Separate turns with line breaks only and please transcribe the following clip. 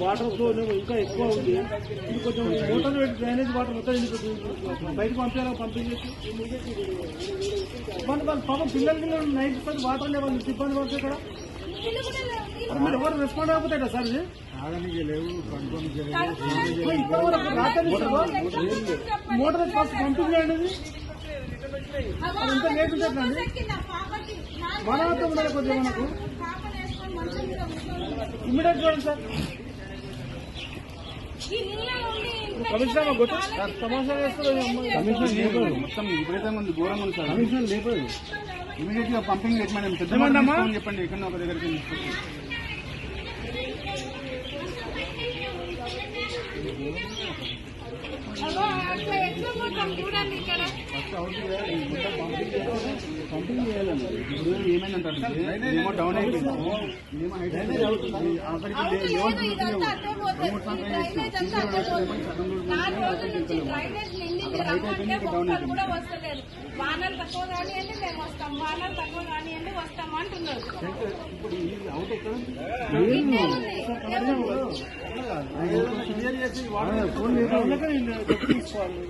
Water flow ఇంకా ఎక్కువ ఉంది. ఇది కొంచెం మోటార్ పెట్టి డ్రైనేజ్ వాటర్ మొత్తం వెళ్ళిపోతుంది బయటకు పంపించాలి పంపించేసి ఇబ్బంది వాళ్ళు పాపం పిల్లలకి నైట్ పది వాటర్ లేవు వాళ్ళు ఇబ్బంది పడుతుంది ఇక్కడ. మీరు ఎవరు రెస్పాండ్ అయిపోతే కదా సార్ ఇది? మరి వరకు రాత్రి మోటార్ ఫస్ట్ పంపించండి చేయండి ఇది. అది ఇంత లేట్ ఉంటుందండి మానవత్వం ఉండాలి కొద్దిగా మనకు. ఇమ్మీడియట్ చూడండి సార్. కమిషనర్ కొట్టు తమాషా చేస్తారు
కమిషన్ లేపదు మొత్తం విపరీతంగా ఉంది ఘోరంగా ఉంది సార్. కమిషన్ లేపదు ఇమీడియట్గా పంపింగ్? తీసుకోమని చెప్పండి. ఎక్కడ ఒక దగ్గరికి.
చూడండి ఇక్కడ.
పంపింగ్ చేయాలండి ఇప్పుడు ఏమైందంటారు? ఏమో డౌన్ అయిపోయింది. ఏమో హైట్ అయిపోయింది. అక్కడికి
వానలు తక్కువ కానివ్వండి మేము వస్తాం. వానలు తక్కువ కానివ్వండి వస్తాం అంటున్నారు.
ఫోన్ తీసుకోవాలి.